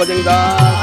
બજરંગદાસ.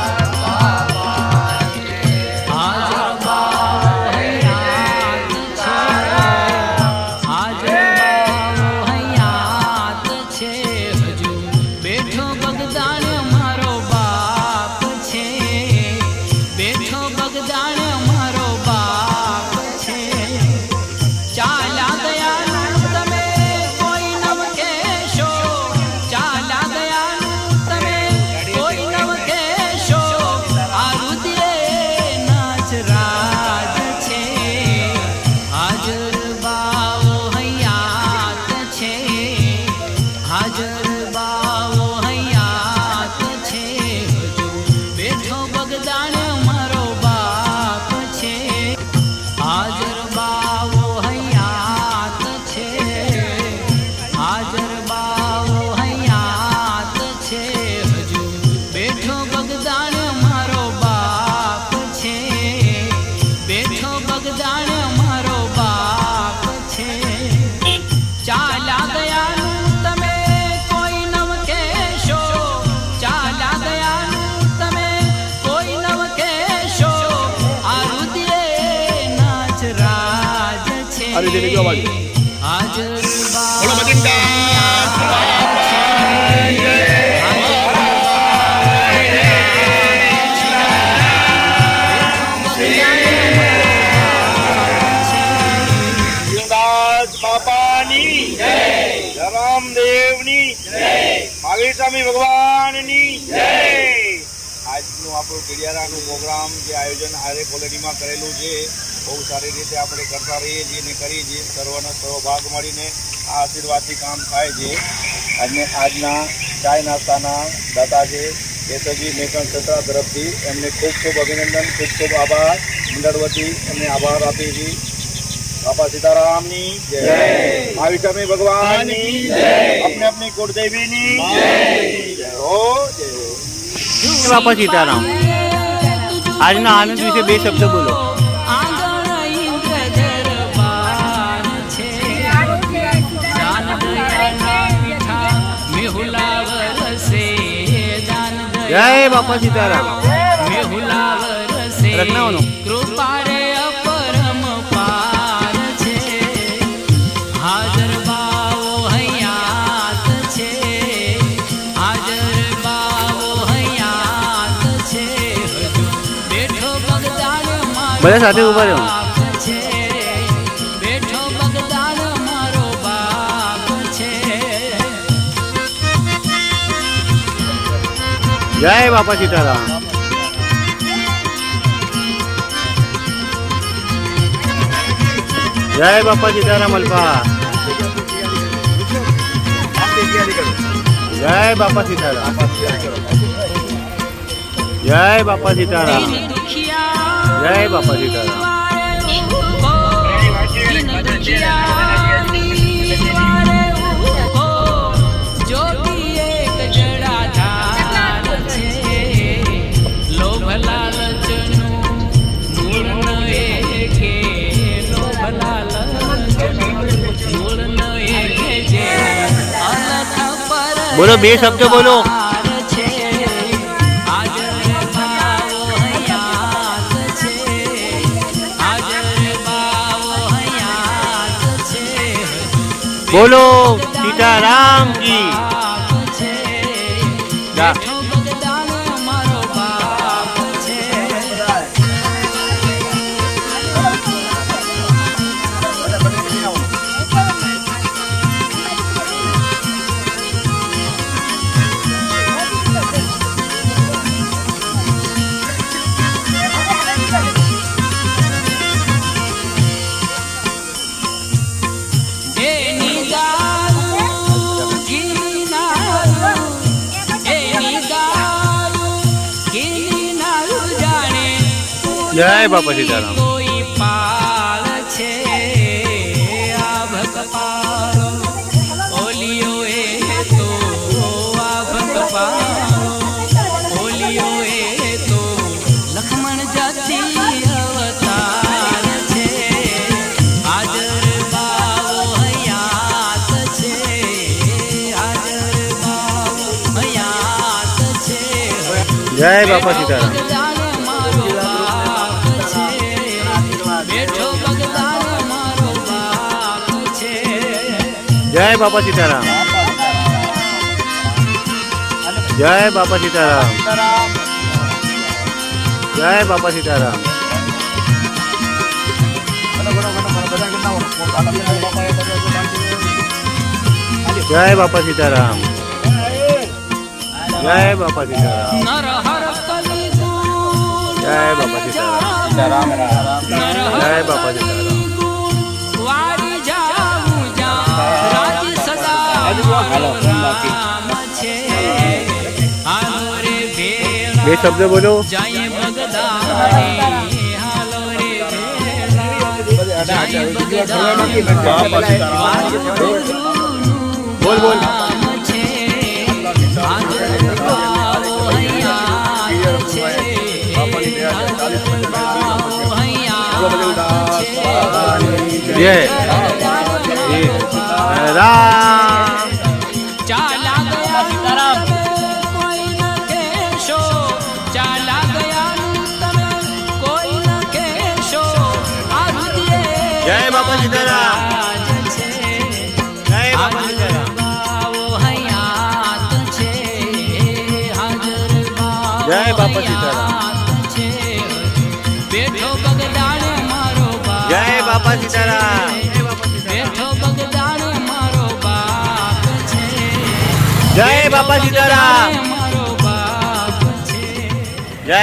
આ રીતે બીજો અવાજ. બોલો ભગવાનની આજનું આપણું ગિરિયારાનું પ્રોગ્રામ જે આયોજન આરે કોલોનીમાં કરેલું છે બહુ સારી રીતે આપણે કરતા રહીએ છીએ ને કરીએ છીએ. સર્વનો સર્વ ભાગ મળીને આ આશીર્વાદથી કામ થાય છે. અને આજના ચાય નાસ્તાના દાતા છે કેશવજી મેકણ ક્ષેત્ર તરફથી એમને ખૂબ ખૂબ અભિનંદન ખૂબ ખૂબ આભાર. મંડળ વતી એમને આભાર આપીએ છીએ. બાબા સીતારામની જય. મહાવિક્રમી ભગવાનની જય. આપણે કુળદેવીની જય. હો જય. બાપા સીતારામ. આજના આનંદ વિશે બે શબ્દ બોલો. જય બાપા સીતારામ મેહુલા કૃપા રે અપરમ પાર છે. હાજર બાવો હયાત છે. હાજર બાવો હયાત છે. બેઠો બધા સાથે ઊભા રહો. જય બાપા સીતારામ જય બાપા સીતારામ અલ્પા જય બાપા સીતારામ જય બાપા સીતારામ જય બાપા સીતારામ બોલો, બે શબ્દ બોલો. બોલો સીતારામ કી જય બાપા સીતારામ. કોઈ પાળ છે આ ભગપાળો ઓલિયો એ તો આભક ભગપાળો ઓલિયો એ તો લક્ષ્મણ જાતિ અવતાર છે. હાજર બાવો હયાત છે. હાજર બાવો હયાત છે. જય બાપા સીતારામ. જય બાપા સીતારામ જય બાપા સીતારામ જય બાપા સીતારામ જય બાપા સીતારામ જય બાપા સીતારામ નરહર કલિદુર જય બાપા સીતારામ જય બાપા સીતારામ બે શબ્દ બોલો બોલ બોલ જય રામ જય બાપા છે. જય બાપા ગાવો જય બાપા સીતારામ. હૈયાત છે. બેઠો બગદાણે મારો બાપ જય બાપા સીતારામ બેઠો બગદાણે મારો બાપ છે. જય બાપા સીતારામ મારો બાપ છે. જય